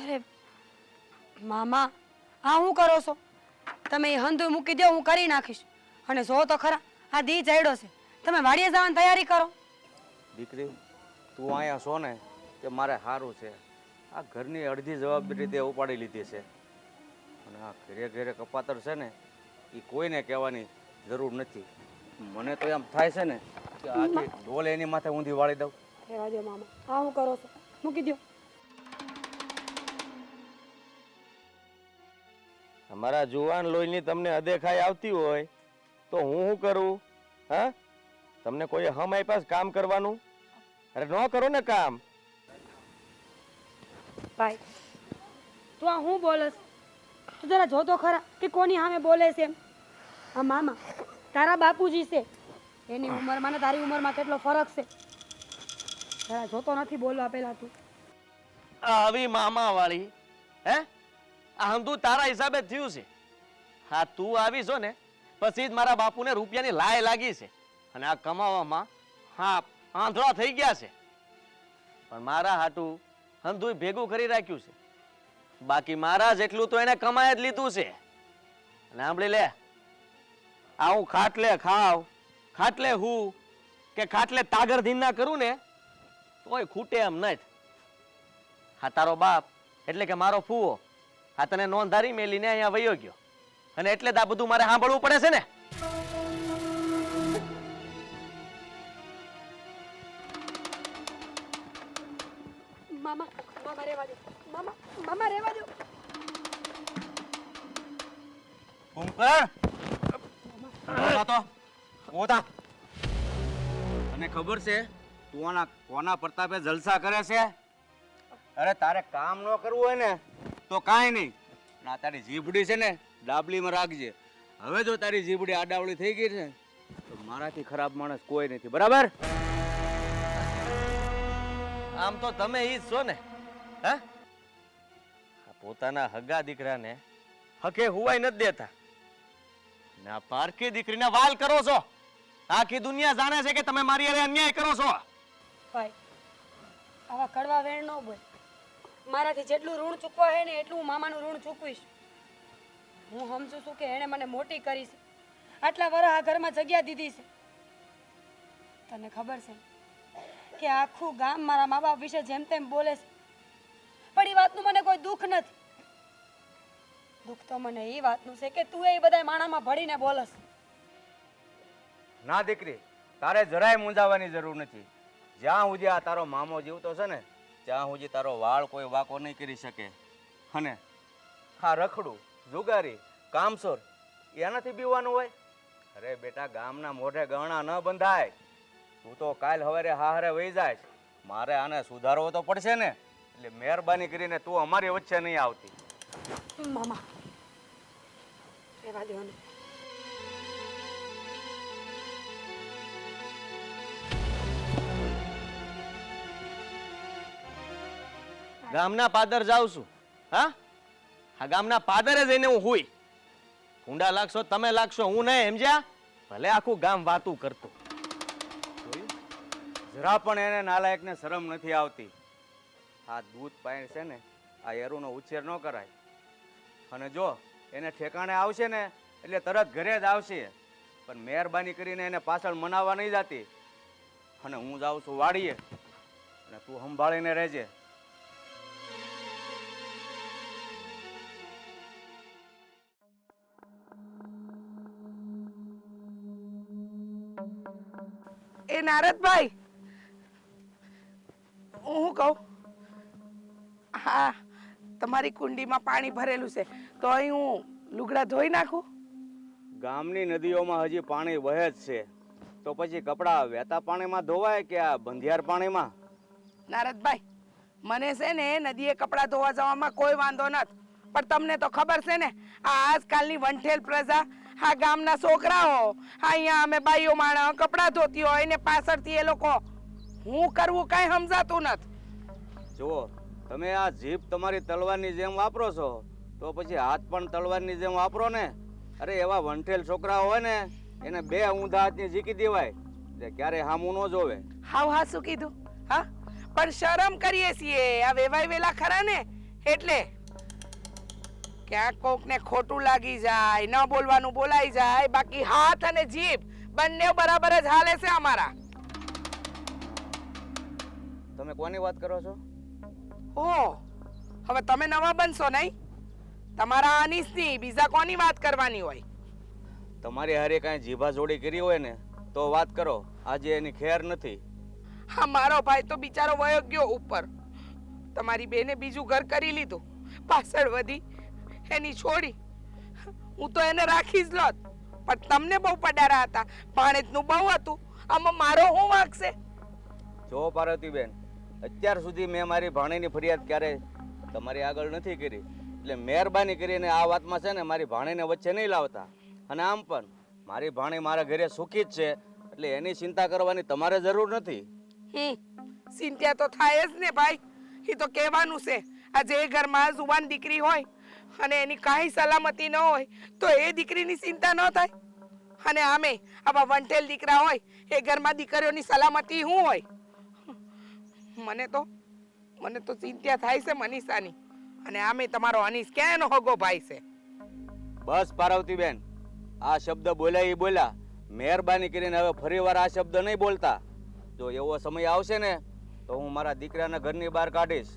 અરે મામા આ હું કરો છો? તમે એ હંધુય મૂકી દો હું કરી નાખીશ. અને જો તો ખરા આ દી ચડ્યો છે. તમે વાડીએ જવાની તૈયારી કરો. દીકરી તું અહીંયા છો ને તે મારે સારું છે. આ ઘરની અડધી જવાબદારી તે ઉપાડી લીધી છે. અને આ ઘરે ઘરે કપાતર છે ને એ કોઈને કહેવાની જરૂર નથી. મને તો એમ થાય છે ને કે આખી ડોલ એની માથે ઊંધી વાળી દઉં. રહેવા દો મામા. આ હું કરો છો? મૂકી દો અમારા જુવાન લોહીની તમને અદેખાઈ આવતી હોય તો હું શું કરું? હા? તમને કોઈ હમ આપ્યા કામ કરવાનું? અરે ન કરો ને કામ. ભાઈ તું આ હું બોલસ? તું જરા જોતો ખરા કે કોની સામે બોલે છે એમ? આ મામા તારા બાપુજી છે. એની ઉંમરમાં ને તારી ઉંમરમાં કેટલો ફરક છે? જરા જોતો નથી બોલવા પેલા તું. આ આવી મામા વાળી હે? આ હંધુ તારા હિસાબે થયું છે. હા, તું આવી છો ને, પછી જ મારા બાપુને રૂપિયાની લાય લાગી છે. અને આ કમાવામાં હા, આંધળા થઈ ગયા છે. પણ મારા હાટું હંધુએ ભેગું કરી રાખ્યું છે. બાકી મારા જેટલું તો એને કમાય જ લીધું છે. અને સાંભળી લે આ હું ખાટલે ખાવ, ખાટલે હું કે ખાટલે તાગર ધીન કરું ને, તોય ખૂટે એમ નથી હા, તારો બાપ એટલે કે મારો ફૂવો. હા તને નોંધારી મેલીને અહીંયા વયો ગયો. અને એટલે આ બધું મારે સાંભળવું પડે છે ને? મામા મામા રેવા દો. મામા મામા રેવા દો. તો ઓતા તને ખબર છે તું આના કોના પ્રતાપે જલસા કરે છે? અરે તારે કામ ન કરવું હોય ને. તો કાંઈ નહીં. ના તારી જીભડી છે ને ડાબલીમાં રાખજે. હવે જો તારી જીભડી આડાવડી થઈ ગઈ છે તો મારાથી ખરાબ માણસ કોઈ નથી. બરાબર? આમ તો તમે ઈ જ છો ને હા? પોતાના હગા દીકરાને હકે હુવાય નથી દેતા. ના આ પારકી દીકરીના વાલ કરો છો. આખી દુનિયા જાણે છે કે તમે મારી અરે અન્યાય કરો છો. ભાઈ આવા કડવા વેણ ન બોલ. મારાથી જેટલું ઋણ ચૂકવા હે ને એટલું મામાનું ઋણ ચૂકવીશ. હું સમજુ છું કે એણે મને મોટી કરી છે. આટલા વર્ષ આ ઘરમાં જગ્યા દીધી છે. તને ખબર છે કે આખું ગામ મારા મા બાપ વિશે જેમ તેમ બોલે છે. પણ એ વાતનું મને કોઈ દુઃખ નથી. દુઃખ તો મને એ વાતનું છે કે તું એ બધા માણામાં ભળીને બોલસ. ના દીકરી, તારે જરાય મૂંઝાવાની જરૂર નથી. જ્યાં સુધી આ તારો મામો જીવતો છે ને ત્યાં સુધી તારો વાળ કોઈ વાકો નહીં કરી શકે. અને હા રખડું, જુગારી, કામસોર, એનાથી બીવાનું હોય? અરે બેટા, ગામના મોઢે ગણા ન બંધાય. તું તો કાલ હવારે હારે વહી જાય મારે આને સુધારવો તો પડશે ને. એટલે મહેરબાની કરીને તું અમારી વચ્ચે નહીં આવતી. મામા, રહેવા દેવાનું ગામના પાદર જાઉં છું. હા? હા ગામના પાદરે જઈને હું હુઈ. ઊંડા લાગશો, તમે લાગશો, હું નહીં, સમજ્યા? ભલે આખું ગામ વાતું કરતું. જરા પણ એને નાલાયકને શરમ નથી આવતી. આ દૂધ પાણી છે ને, આ એરુનો ઉછેર ન કરાય. અને જો એને ઠેકાણે આવશે ને, એટલે તરત ઘરે જ આવશે. પણ મહેરબાની કરીને એને પાછળ મનાવવા નહીં જાતી. અને હું જાઉં છું વાડીએ. અને તું સંભાળીને રહેજે. એ નારદભાઈ. હું કહું? હા તમારી કુંડીમાં પાણી ભરેલું છે તો અહીં હું લુગડા ધોઈ નાખું? ગામની નદીઓમાં હજી પાણી વહે જ છે. તો પછી કપડાં વહેતા પાણીમાં ધોવાય કે આ બંધિયાર પાણીમાં? નારદભાઈ મને છે ને નદીએ કપડાં ધોવા જવામાં કોઈ વાંધો નથી. પણ તમને તો ખબર છે ને આ આજકાલની વંઠેલ પ્રજા આ ગામના છોકરાઓ અહીંયા અમે બાઈઓ માણા કપડાં ધોતી હોય ને પાછળથી એ લોકો હું કરવું કાંઈ સમજાતું નથી. જુઓ તમે આ જીભ તમારી તલવારની જેમ વાપરો છો તો પછી હાથ પણ તલવારની જેમ વાપરો ને? અરે એવા વંઠેલ છોકરા હોય ને એને બે ઊંધા હાથની ઝીકી દેવાય એટલે ક્યારે હામું ન જોવે. હાવ હા શું કીધું હા? પણ શરમ કરીએ છીએ આ વેવાય વેલા ખરા ને એટલે ક્યાંક કોકને ખોટું લાગી જાય ન બોલવાનું બોલાઈ જાય બાકી હાથ અને જીભ બંને બરાબર જ હાલે છે અમારા. તમે કોની વાત કરો છો? ઓ હવે તમે નવા બનશો નહીં? તમારા અનીસની બીજા કોની વાત કરવાની હોય? તમારી હારે કાંઈ જીભા જોડી કરી હોય ને તો વાત કરો આજે એની ખેર નથી. હા મારો ભાઈ તો બિચારો વયો ગયો ઉપર. તમારી બેને બીજું ઘર કરી લીધું. પાછળ વધી એની છોડી. હું તો એને રાખી જ લોત. પણ તમને બહુ પડારા હતા. ભાણેજનું બહુ હતું. આમાં મારો શું વાગશે? જો પાર્વતીબેન અત્યાર સુધી મેં મારી ભાણીની ફરિયાદ ક્યારે તમારી આગળ નથી કરી. એટલે મહેરબાની કરીને આ વાતમાં છે ને મારી ભાણીને વચ્ચે નહીં લાવતા. અને આમ પણ મારી ભાણી મારા ઘરે સુખી જ છે. એટલે એની ચિંતા કરવાની તમારે જરૂર નથી. હમ ચિંતા તો થાય જ ને ભાઈ. એ તો કહેવાનું છે. આજે એ ઘરમાં જુવાન દીકરી હોય અને એની કાંઈ સલામતી ન હોય તો એ દીકરીની ચિંતા ન થાય. અને આમે આવા વંટેલ દીકરા હોય, એ ઘરમાં દીકરીઓની સલામતી શું હોય? મને તો મને તો ચિંતા થાય છે મનીષાની. અને આમે તમારો અનીસ ક્યાંનો હગો ભાઈ છે? બસ પાર્વતીબેન, આ શબ્દ બોલ્યા બોલ્યા. મહેરબાની કરીને હવે ફરીવાર આ શબ્દ નહીં બોલતા. જો એવો સમય આવશે ને, તો હું મારા દીકરાના ઘરની બહાર કાઢીશ.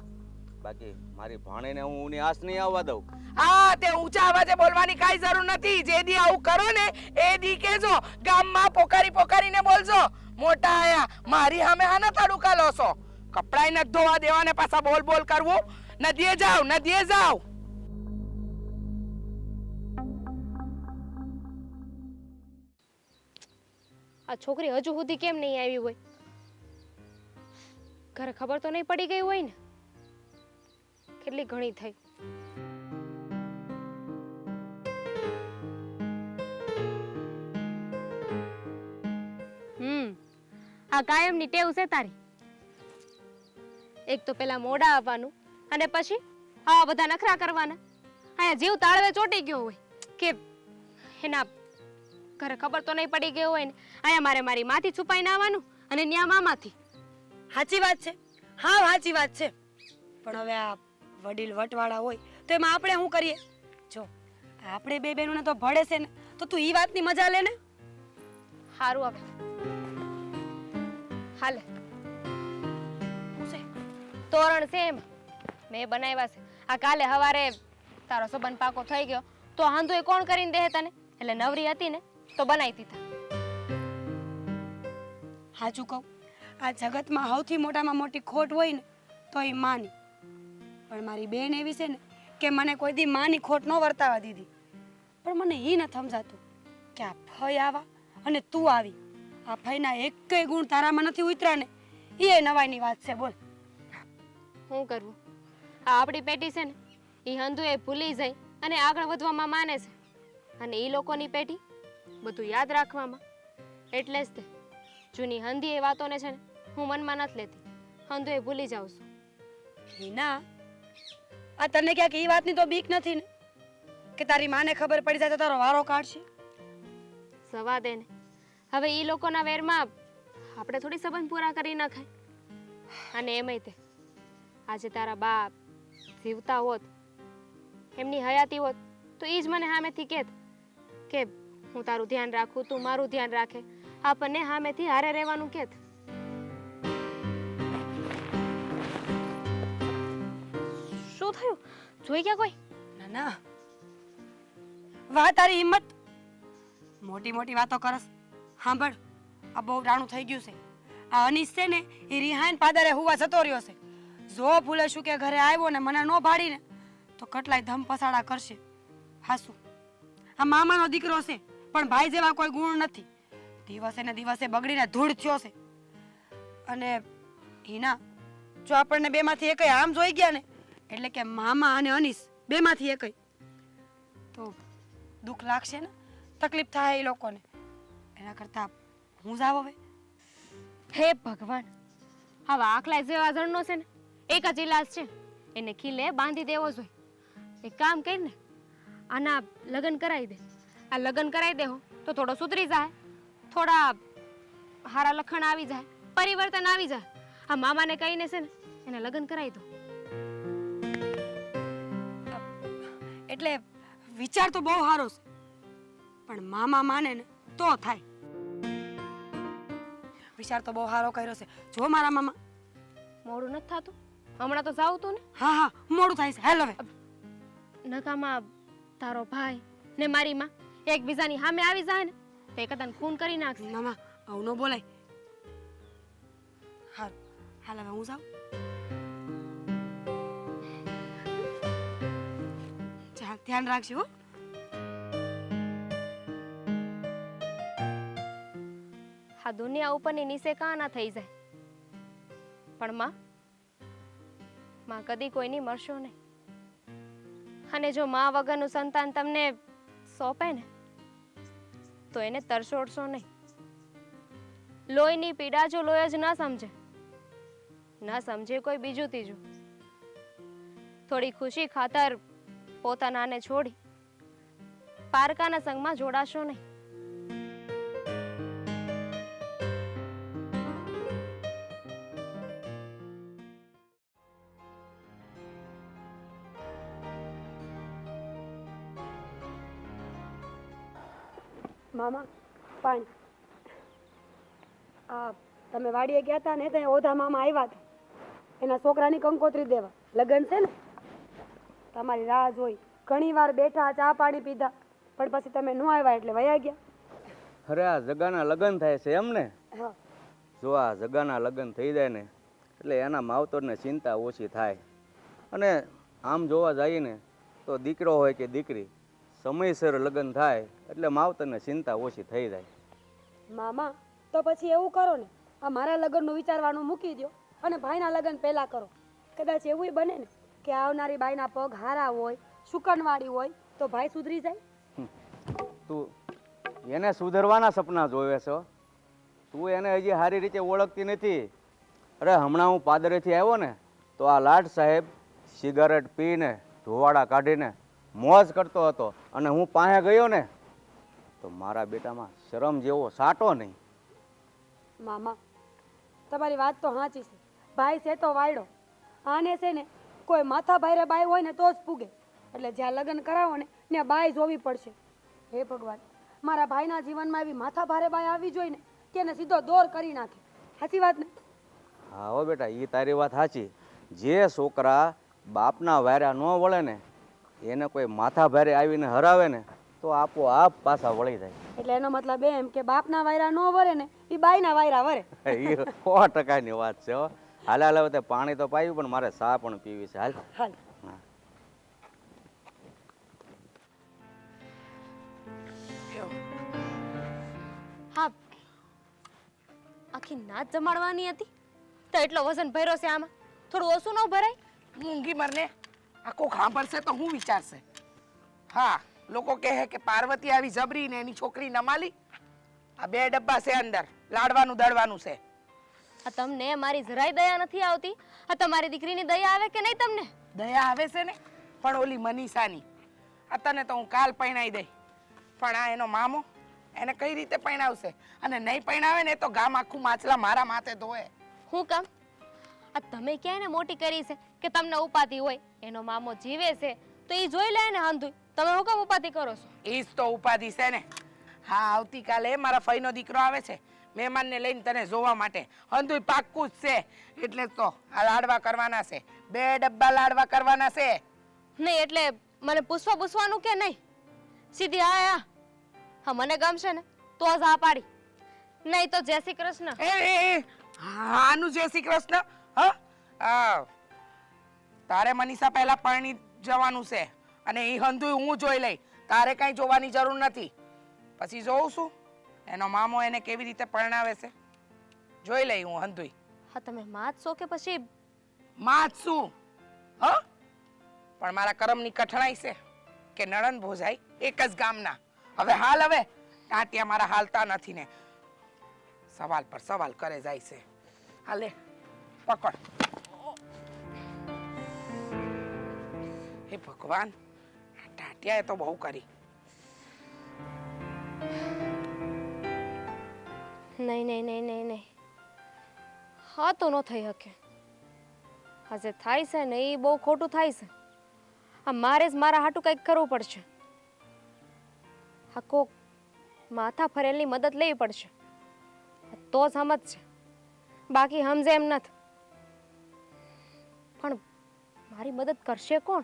બાકી મારી ભાણીને હું ઉની આસ નહીં આવવા દઉં. હા તે ઊંચા અવાજે બોલવાની કાંઈ જરૂર નથી. જે દી આવું કરો ને એ દી કેજો ગામમાં પોકારી પોકારીને બોલજો. મોટા આયા મારી સામે હાના તડુકા લો છો? કપડાય નથી ધોવા દેવા ને પાછા બોલ બોલ કરવું. નદીએ જાવ નદીએ જાવ. આ છોકરી હજુ સુધી કેમ નહીં આવી હોય? ઘરે ખબર તો નહીં પડી ગઈ હોય ને? કેટલી ઘણી થઈ. હમ આ કાયમની ટેવ છે તારી. એક તો પેલા મોડા આવવાનું અને પછી આવા બધા નખરા કરવાના. અહીંયા જીવ તાળવે ચોટી ગયો હોય કે એના ઘરે ખબર તો નહીં પડી ગઈ હોય ને. અહીંયા મારે મારી માથી છુપાઈને આવવાનું અને ન્યા મામાથી. સાચી વાત છે. હા સાચી વાત છે. પણ હવે આ વડીલ વટવાળા હોય તો એમાં આપણે શું કરીએ? જો આપણે બે બહેનોને તો ભળે છે ને તો તું એ વાતની મજા લે ને. સારું આવે હાલે. તોરણ છે એમ. મેં બનાવ્યા છે. આ કાલે હવારે તારો સંબંધ પાકો થઈ ગયો. તો હાંધું એ કોણ કરીને દે તને? એટલે નવરી હતી ને તો બનાવી દીધા. હાચું કહું. આ જગતમાં સૌથી મોટામાં મોટી ખોટ હોય ને તો એ માની. પણ મારી બેન એવી છે ને કે મને કોઈ દી માની ખોટ ન વર્તાવા દીધી. પણ મને એ ન સમજાતું કે આ ફઈ આવા અને તું આવી. આ ફઈના એકેય ગુણ તારામાં નથી ઉતર્યા ને. એ નવાઈની વાત છે બોલ. શું કરવું આ આપણી પેટી છે ને એ હંધુ એ ભૂલી જાય અને આગળ વધવામાં માને છે. અને એ લોકોની પેટી બધું યાદ રાખવામાં. એટલે જ તે જૂની હંધી એ વાતોને છે ને હું મનમાં નથી લેતી. હંધુ એ ભૂલી જાઉં છું. હિના આ તને ક્યાંક એ વાતની તો બીક નથી ને? કે તારી માને ખબર પડી જાય તો તારો વારો કાઢશે. સવા દે ને. હવે એ લોકોના વેરમાં આપણે થોડી સંબંધ પૂરા કરી નાખાય. અને એમય તે. આજે તારા બાપ જીવતા હોત, એમની હયાતી હોત, તો એ જ મને સામેથી કહેત કે હું તારું ધ્યાન રાખું, તું મારું ધ્યાન રાખે. આપણને સામેથી હારે રહેવાનું કહેત શું થયું? જોઈ ગયા કોઈ? ના ના. વાહ, તારી હિંમત. મોટી મોટી વાતો કરસ. સાંભળ, આ બહુ રાણું થઈ ગયું છે. આ અનીસ છે ને, એ રિહાઈન પાદરે હુવા જતો રહ્યો છે. જો ભૂલે શું કે ઘરે આવ્યો ને મને ન ભાડીને તો કેટલાય ધમ પસાડા કરશે. હાસુ. આ મામાનો દીકરો છે, પણ ભાઈ જેવા કોઈ ગુણ નથી. દિવસે ને દિવસે બગડીને ધૂળ થયો છે. અને હિના, જો આપણને બેમાંથી એકય આમ જોઈ ગયા ને એટલે કે મામા અને અનીશ બેમાંથી એકય તો દુઃખ લાગશે ને? તકલીફ થાય એ લોકોને. એના કરતાં હું જાવ હવે. હે ભગવાન હવે આખલા જેવા જણનો છે ને, એક જ ઇલાજ છે. એને ખીલે, બાંધી દેવો જોઈએ. એક કામ કરીને આના લગ્ન કરાવી દે. આ લગ્ન કરાવી દેહો તો થોડો સુધરી જાય. થોડા હારા લખણ આવી જાય, પરિવર્તન આવી જાય. આ મામાને કહીને છે ને, એને લગ્ન કરાવી દો. એટલે વિચાર તો બહુ સારો છે. પણ મામા માને ને તો થાય. વિચાર તો બહુ સારો કર્યો છે. જો મારા મામા. મોડું નથી થતું? હમણાં તો જાવ તું ને? હા હા મોડું થાય છે. હેલ હવે. નકામાં તારો ભાઈ ને મારી માં એકબીજાની સામે આવી જાય ને તો એ કદાચ ખૂન કરી નાખશે. મામા આવું ન બોલાય. હારું હાલ હવે હું જાઉં. ધ્યાન રાખજો હો. દુનિયા ઉપરની નીચે કાં ના થઈ જાય? પણ માં માં કદી કોઈની મરશો નહીં. અને જો માં વગરનું સંતાન તમને સોંપે ને, તો એને તરસોડશો નહીં. લોહીની પીડા જો લોહી જ ના સમજે ના સમજે કોઈ બીજું ત્રીજું. થોડી ખુશી ખાતર પોતાનાને છોડી પારકાના સંગમાં જોડાશો નહીં. મામા, પાણી. આ તમે વાડીએ ગયા હતા ને ત્યાં ઓધા મામા આવ્યા હતા એના છોકરાની કંકોત્રી દેવા. લગ્ન છે ને? તમારી રાહ જોઈ. ઘણી વાર બેઠા ચા પાણી પીધા પણ પછી તમે ન આવ્યા એટલે વયા ગયા. અરે આ જગાના લગ્ન થાય છે એમ ને? જો આ જગાના લગ્ન થઈ જાય ને એટલે એના માવતરને ચિંતા ઓછી થાય. અને આમ જોવા જઈએ ને તો દીકરો હોય કે દીકરી સમયસર લગ્ન થાય એટલે માવતરને ચિંતા ઓછી થઈ જાય. મામા તો પછી એવું કરો ને આ મારા લગ્નનું વિચારવાનું મૂકી દો અને ભાઈના લગ્ન પહેલા કરો. કદાચ એવું બને ને. કે આવનારી બાઈના પગ હારા હોય શુકનવાળી હોય તો ભાઈ સુધરી જાય. તું એને સુધરવાના સપના જોવે છો? તું એને હજી સારી રીતે ઓળખતી નથી? અરે હમણાં હું પાદરેથી આવ્યો ને તો આ લાડ સાહેબ સિગારેટ પીને ધોવાડા કાઢીને મોજ કરતો હતો અને હું પાસે ગયો ને તો મારા બેટામાં શરમ જેવો સાટો નહીં. મામા તમારી વાત તો સાચી છે. ભાઈ છે તો વાયડો. આને છે ને કોઈ માથા ભાઈરે બાય હોય ને તો જ પૂગે. એટલે જ્યાં લગ્ન કરાવો ને ત્યાં બાય જોવી પડશે. હે ભગવાન મારા ભાઈના જીવનમાં એવી માથા ભારે બાય આવી જોઈએ ને કે એને સીધો દોર કરી નાખે. સાચી વાત ને? હા હો બેટા એ તારી વાત સાચી. જે છોકરા બાપના વાર્યા ન વળે ને એને કોઈ માથા ભારે આવીને હરાવે ને તો આપોઆપ પાછા વળી જાય. એટલે એનો મતલબ એમ કે બાપના વાયરા ન વરે ને એ બાઈના વાયરા વરે એ સો ટકાની વાત છે હો. હાલ હાલ હવે પાણી તો પાયું પણ મારે ચા પણ પીવી છે. હાલ. હાલ. હા. હા. આખી ના જમાડવાની હતી. તો એટલો વજન ભર્યો છે આમાં. થોડું ઓછું ન ભરાય. મૂંગી મરને આખો સાંભળશે તો હું વિચારશે. હા લોકો કહે કે પાર્વતી આવી જબરી ને એની છોકરી નમાલી. આ બે ડબ્બા છે અંદર. લાડવાનું દળવાનું છે. આ તમને મારી જરાય દયા નથી આવતી? આ તમારી દીકરીની દયા આવે કે નહીં તમને? દયા આવે છે ને પણ ઓલી મનીષાની. આ તને તો હું કાલ પૈણાઈ દઈ. પણ આ એનો મામો એને કઈ રીતે પૈણાવશે? અને નહીં પહેણાવે ને તો ગામ આખું માછલા મારા માથે ધોવે. હું કામ? આ તમે ક્યાં એને મોટી કરી છે કે તમને ઉપાધિ હોય? એનો મામો જીવે છે તો એ જોઈ લે ને હાંધુય. તમે હું કામ ઉપાધિ કરો છો? એ જ તો ઉપાધિ છે ને. હા આવતીકાલે મારા ફઈનો દીકરો આવે છે. મહેમાનને લઈને તને જોવા માટે. હંધુય પાક્કું જ છે. એટલે તો આ લાડવા કરવાના છે. બે ડબ્બા લાડવા કરવાના છે. નહીં એટલે મને પૂછવા પૂછવાનું કે નહીં? સીધી હા હા હા મને ગમશે ને. તો જ હા પાડી. નહીં તો જય શ્રી કૃષ્ણ. એ એ, એ. હાનું જય શ્રી કૃષ્ણ. હા. આ, તારે મનીષા પહેલા પરણી જવાનું છે. અને એ હંધુય હું જોઈ લઈ. તારે કઈ જોવાની જરૂર નથી. પછી જોઉં છું. એનો મામો એને કેવી રીતે પરણાવે છે? જોઈ લઈ હું હંધુય. હા તમે માં છો કે પછી? માં જ શું? હ? પણ મારા કરમની કઠણાઈ છે કે નણન ભોજાઈ એક જ ગામના. હવે હાલ હવે ટાંટિયા મારા હાલતા નથી ને. સવાલ પર સવાલ કરે જાય છે. હાલે પકડ. હે ભગવાન ટાંટિયાએ તો બહુ કરી. નહીં નહીં નહીં નહીં નહીં. હા તો ન થઈ શકે. આજે થાય છે ને એ બહુ ખોટું થાય છે. આ મારે જ મારા હાટું કંઈક કરવું પડશે. આ કોક માથા ફરેલની મદદ લેવી પડશે. તો જ સમજશે બાકી સમજે એમ નથી. પણ મારી મદદ કરશે કોણ?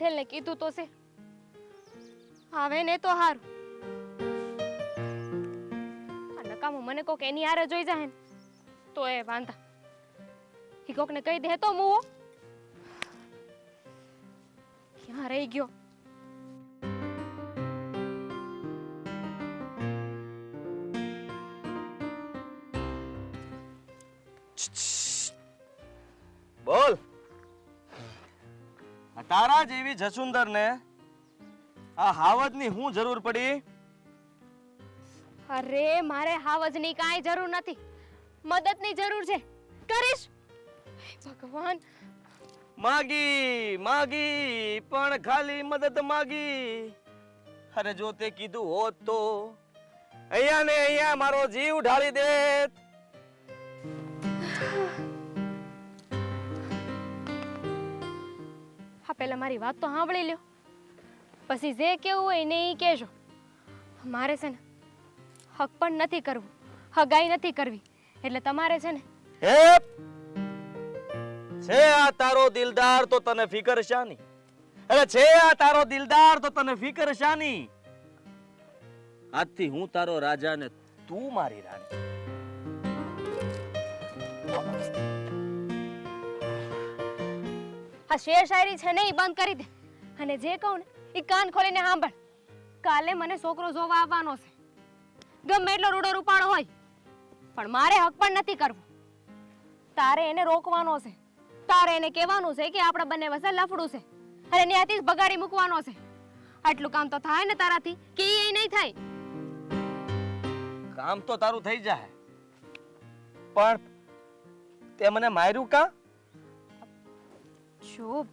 આ વંઠેલને કીધું તો છે. આવે ને તો હારું. નકામું મને કોક એની હારે જોઈ જાય ને, તો એ વાંધા. ઈ કોકને કહી દે તો મુવો ક્યાં રહી ગયો? બોલ. તારા જેવી જસુંદર ને આ હાવજની હું જરૂર પડી? અરે મારે હાવજની કાંઈ જરૂર નથી. મદદની જરૂર છે. કરીશ. ભગવાન. માગી માગી પણ ખાલી મદદ માગી. અરે જો તે કીધું હોત તો. અહીંયા ને અહીંયા મારો જીવ ઢાળી દેત. પહેલા મારી વાત તો સાંભળી લ્યો. પછી જે કેવું હોય ને એ કહેજો. મારે છે ને હક પણ નથી કરવું, હગાઈ નથી કરવી. એટલે તમારે છે ને હે છે આ તારો દિલદાર તો તને ફિકર શાની. અરે છે આ તારો દિલદાર તો તને ફિકર શાની. આજથી હું તારો રાજા ને તું મારી રાણી. આ શેર શાયરી છે ને એ બંધ કરી દે. અને જે કહું ને એ કાન ખોલીને સાંભળ. કાલે મને છોકરો જોવા આવવાનો છે. ગમે એટલો રૂડો રૂપાણો હોય, પણ મારે હક પણ નથી કરવું. તારે એને રોકવાનો છે. તારે એને કહેવાનું છે કે આપણા બંને વચ્ચે લફડું છે. અને ત્યાંથી જ બગાડી મૂકવાનો છે. આટલું કામ તો થાય ને તારાથી, કે એ નહીં થાય? કામ તો તારું થઈ જાય. પણ તે મને માર્યું કા? જો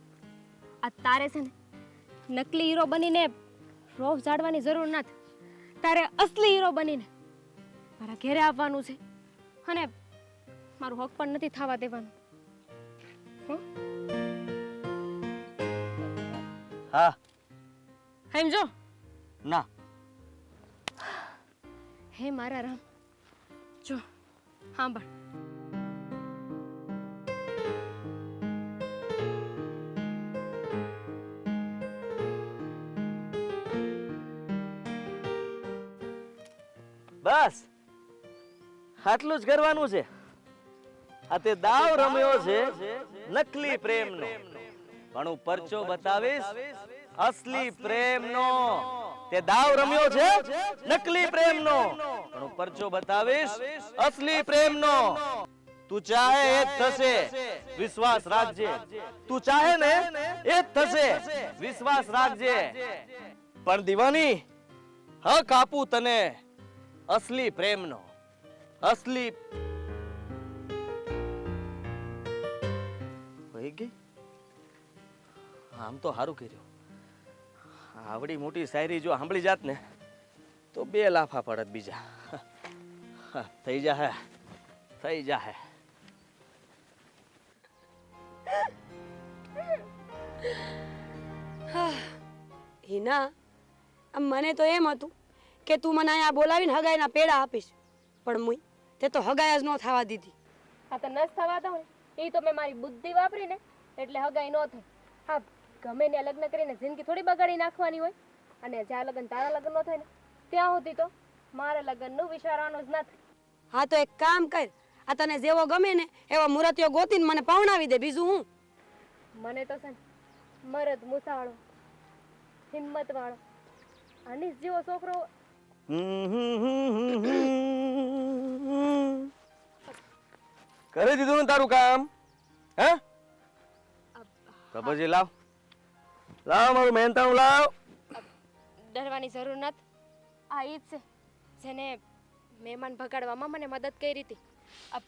આ તારે છે ને નકલી હીરો બનીને રોફ ઝાડવાની જરૂર નથી. તારે અસલી હીરો બનીને મારા ઘેરે આવવાનું છે અને મારું હક પણ નથી થવા દેવાનું. હં? હા. સમજો ના. હે મારા રામ. જો સાંભળ. આટલું જ કરવાનું છે. આ તે દાવ રમ્યો છે, નકલી પ્રેમનો. પણ હું પરચો બતાવીશ, અસલી પ્રેમનો. તે દાવ રમ્યો છે, નકલી પ્રેમનો. પણ હું પરચો બતાવીશ, અસલી પ્રેમનો. તું ચાહે એ જ થશે, વિશ્વાસ રાખજે. તું ચાહે ને, એ જ થશે, વિશ્વાસ રાખજે. પણ દીવાની હક આપું તને, અસલી પ્રેમનો. અસલી વહી ગઈ? આમ તો સારું કર્યું. આવડી મોટી શાયરી જો સાંભળી જાત ને તો બે લાફા પડત બીજા. હા, થઈ જાહે. થઈ જાહે. હિના આમ મને તો એમ હતું કે તું મને અહીંયા બોલાવીને હગાઈના પેડા આપીશ. પણ મુઈ તે તો હગાય જ ન થવા દીધી. આ તો નસ થવા દઉં ને. એ તો મેં મારી બુદ્ધિ વાપરીને એટલે હગાઈ ન થઈ હા ગમે ને લગ્ન કરીને જિંદગી થોડી બગાડી નાખવાની હોય અને જ્યાં લગ્ન તારા લગ્ન ન થાય ને ત્યાં સુધી તો મારા લગ્નનું વિચારવાનું જ નથી. હા તો એક કામ કર. આ તને જેવો ગમે ને એવા મુરતીઓ ગોતીને મને પવણાવી દે બીજું હું? મને તો છે ને મરદ મુસાળો હિંમત વાળો અનિશ જેવો છોકરો કરી દીધું ને તારું કામ? હે? કબરજી લાવ. લાવ મારું મહેનતાણું લાવ. ડરવાની જરૂર નથી. આ ઈ જ છે. જેને મહેમાન ભગાડવામાં મને મદદ કરી હતી. અપ,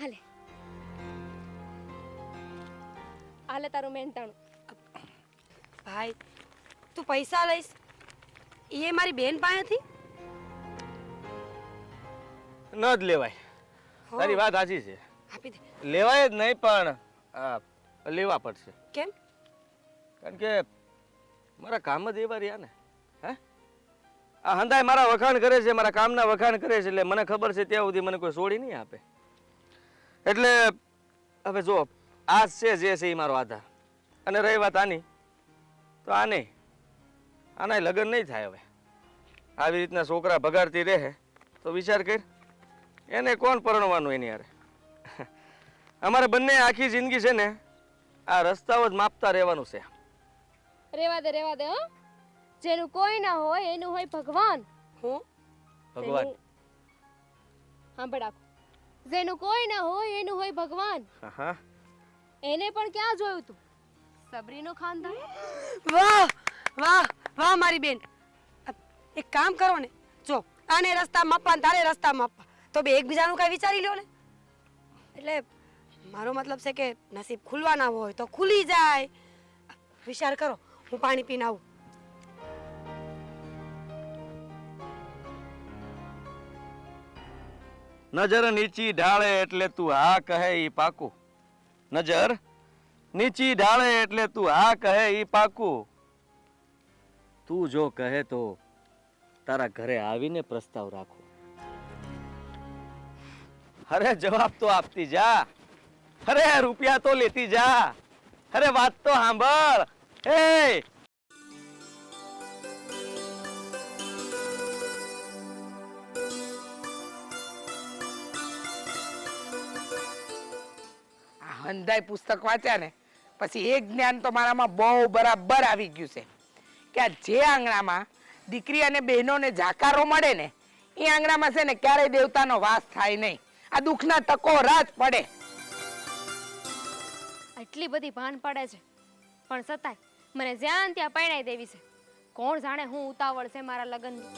હાલે. હાલે તારું મહેનતાણું. ભાઈ તું પૈસા લઈશ. એ મારી બેન પાસેથી? ન જ લેવાય. તારી વાત સાચી છે. આપી દે. લેવાય જ નહીં પણ આ, લેવા પડશે. કેમ? કારણ કે મારા કામ જ એવા રહ્યા ને. હે? આ હંધાય મારા વખાણ કરે છે મારા કામના વખાણ કરે છે એટલે મને ખબર છે ત્યાં સુધી મને કોઈ છોડી નહીં આપે. એટલે હવે જો આ છે જે છે એ મારો આધાર. અને રહી વાત આની. તો આને આના લગ્ન નહીં થાય હવે. આવી રીતના છોકરા ભગાડતી રહે તો વિચાર કર. એને કોણ પરણવાનું એની હારે? અમારે બંને આખી જિંદગી છે ને આ રસ્તાઓ જ માપતા રહેવાનું છે. રેવા દે રેવા દે હો. જેનું કોઈ ના હોય એનું હોય ભગવાન. હું? ભગવાન. સાંભળ આખું. જેનું કોઈ ના હોય એનું હોય ભગવાન. હા એને પણ ક્યાં જોયું તું? સબરીનો ખાનદાન? વાહ વાહ વાહ મારી બેન. એક કામ કરો ને. જો આને રસ્તા માપવા ને તારે રસ્તા માપવા. તો બે એકબીજાનું કાંઈ વિચારી લ્યો ને. એટલે મારો મતલબ છે કે નસીબ ખુલવાના હોય તો ખુલી જાય. વિચાર કરો, હું પાણી પીને આવું. નજર નીચી ઢાળે એટલે તું હા કહે ઈ પાકું. નજર નીચી ઢાળે એટલે તું હા કહે ઈ પાકું. તું જો કહે તો તારા ઘરે આવીને પ્રસ્તાવ રાખો. અરે જવાબ તો આપતી જા. અરે રૂપિયા તો લેતી જા. અરે વાત તો સાંભળ. એ આ હંધાય પુસ્તક વાંચ્યા ને, પછી એક જ્ઞાન તો મારામાં બહુ બરાબર આવી ગયું છે. કે આ જે આંગણામાં દીકરી અને બહેનોને જાકારો મળે ને, એ આંગણામાં છે ને ક્યારેય દેવતાનો વાસ થાય નહીં. આ દુઃખના તકો રાજ પડે. એટલી બધી ભાન પડે છે. પણ સતાય મને જ્યાં ત્યાં પૈણાઈ દેવી છે. કોણ જાણે હું ઉતાવળ છે મારા લગ્નની.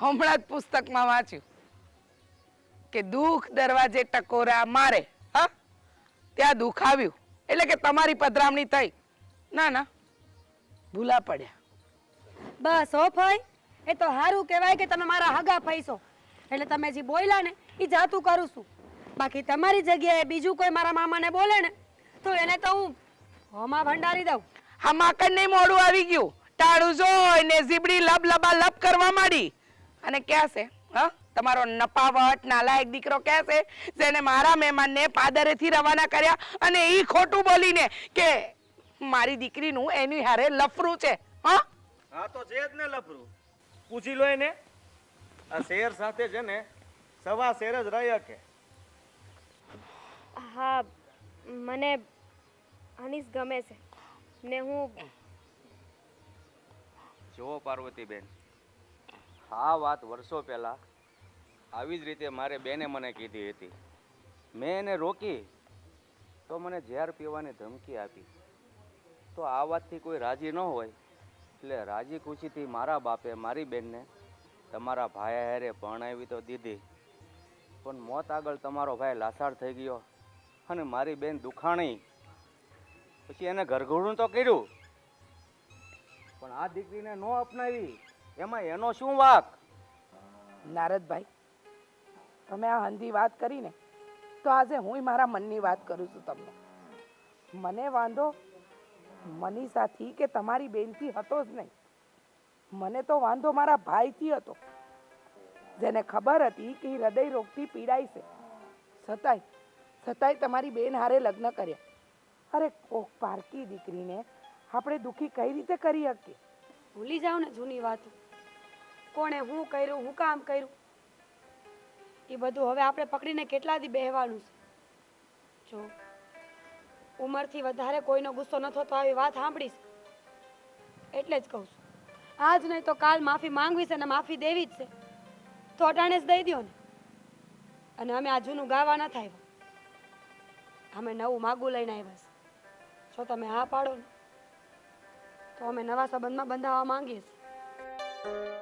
હમણાં જ પુસ્તકમાં વાંચ્યું કે દુઃખ દરવાજે ટકોરા મારે હા? ત્યાં દુઃખ આવ્યું. એટલે કે તમારી પધરામણી થઈ. ના ના. ભૂલા પડ્યા. બસ હો ભાઈ એ તો સારું કહેવાય કે તમે મારા હગા પૈસો એટલે તમે જે બોલ્યા ને એ જાતું કરું છું. બાકી તમારી જગ્યાએ બીજું કોઈ મારા મામાને બોલે ને તો એને તો હું હોમાં ભંડારી દઉં. હા માકડ નહીં મોડું આવી ગયું. ટાળું જોઈ ને ઝીબડી લબ લબા લબ કરવા માંડી. અને ક્યાં છે? હા? તમારો નપાવટ નાલાયક દીકરો કહેશે છે જેને મારા મહેમાનને પાદરેથી રવાના કર્યા અને એ ખોટું બોલીને કે મારી દીકરીનું એની હારે લફરું છે હા? હા તો છે જ ને લફરું. પૂછી લો એને. આ શેર સાથે છે ને સવા શેર જ રહી કે હા મને અનીસ ગમે છે. ને હું જુઓ પાર્વતીબેન આ વાત વર્ષો પહેલાં આવી જ રીતે મારે બેને મને કીધી હતી. મેં એને રોકી તો મને ઝેર પીવાની ધમકી આપી. તો આ વાતથી કોઈ રાજી ન હોય. એટલે રાજી ખુશીથી મારા બાપે, મારી બેનને તમારા ભાઈ હેરે ભણાવી તો દીધી. પણ મોત આગળ તમારો ભાઈ લાસાડ થઈ ગયો અને મારી બેન દુખાણી. પછી એને ઘરઘોડું તો કર્યું. પણ આ દીકરીને ન અપનાવી. એમાં એનો શું વાક? નારદભાઈ તમે આ હંધી વાત કરીને, તો આજે હું મારા મનની વાત કરું છું તમને. મને વાંધો મનીષાથી કે તમારી બેનથી હતો જ નહીં. મને તો વાંધો મારા ભાઈથી હતો. જેને ખબર હતી કે હૃદય રોગથી પીડાય છે. છતાંય છતાંય તમારી બેન હારે લગ્ન કર્યા. અરે, કોક પારકી દીકરીને આપણે દુખી કઈ રીતે કરી શકીએ? ભૂલી જાઓ ને જૂની વાત. કોણે હું કર્યું, હું કામ કર્યું? એ બધું હવે આપણે પકડીને કેટલા દી બેહવાનું છે? જો, ઉંમરથી વધારે કોઈનો ગુસ્સો ન થતો આવી વાત સાંભળીશ. એટલે જ કહું છું. આજ નહીં તો કાલ માફી માંગવી છે અને માફી દેવી જ છે. તો અટાણે જ દઈ દો ને. અને અમે આ જૂનું ગાવા ન થાય અમે નવું માગું લઈને આવ્યા છે. જો તમે હા પાડો ને, તો અમે નવા સંબંધમાં બંધાવવા માંગીએ છીએ.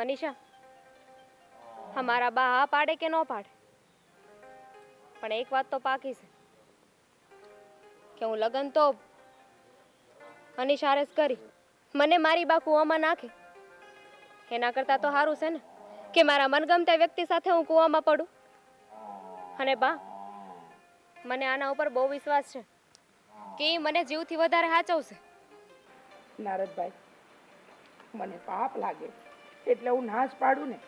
મનીષા, અમારા બા હા પાડે કે ન પાડે? પણ એક વાત તો પાકી છે, કે હું લગ્ન તો અનિશારે જ કરી. મને મારી બા કૂવામાં નાખે. એના કરતાં તો સારું છે ને, કે મારા મનગમતા વ્યક્તિ સાથે હું કૂવામાં પડું. અને બા, મને આના ઉપર બહુ વિશ્વાસ છે, કે મને જીવથી વધારે સાચવશે નારદભાઈ, મને પાપ લાગે. એટલે હું નાશ પાડું ને,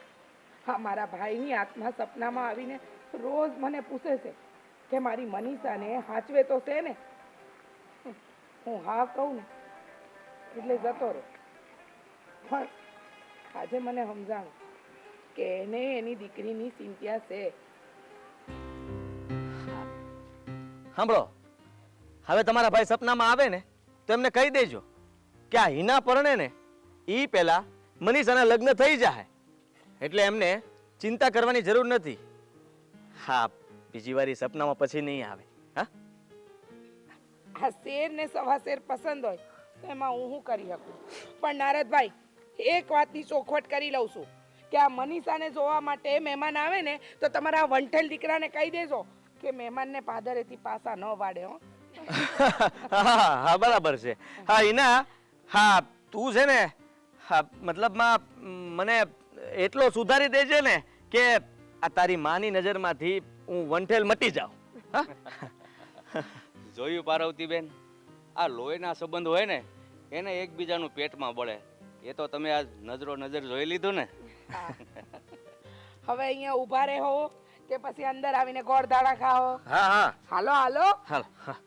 હા, મારા ભાઈની આત્મા સપનામાં આવીને રોજ મને પૂછે છે કે મારી મનીષાને હાચવે તો છે ને? હું હા કહું ને, એટલે જતો રહે. પણ આજે મને સમજાણું કે એને એની દીકરીની ચિંતા છે. સાંભળો, હવે તમારા ભાઈ સપનામાં આવે ને, તો એમને કહી દેજો કે આ હિના પરણે ને એ પહેલા મનીષાના લગ્ન થઈ જાય એટલે એમને ચિંતા કરવાની જરૂર નથી. હા બીજી વાર સપનામાં પછી નહીં આવે. હા? આ શેર ને સવા શેર પસંદ હોય તો એમાં હું શું કરી શકું? પણ નારદભાઈ એક વાતની ચોખવટ કરી લઉં છું. કે આ મનીષાને જોવા માટે મહેમાન આવે ને તો તમારા વંઠેલ દીકરાને કહી દેજો કે મહેમાનને પાદરેથી પાસા ન વાડે હો. હા હા બરાબર છે. હા હિના હા તું છે ને હા મતલબમાં મને એટલો સુધારી દેજે ને કે આ તારી માની નજરમાંથી હું વંઠેલ મટી જાઉં. જોયું પાર્વતીબેન? આ લોહીના સંબંધ હોય ને એને એકબીજાનું પેટમાં બળે. એ તો તમે આજ નજરો નજર જોઈ લીધું ને. હવે અહીંયા ઊભા રહો કે પછી અંદર આવીને ગોળ દાણા ખાઓ. હા હા. હાલો હાલો. હાલ હા.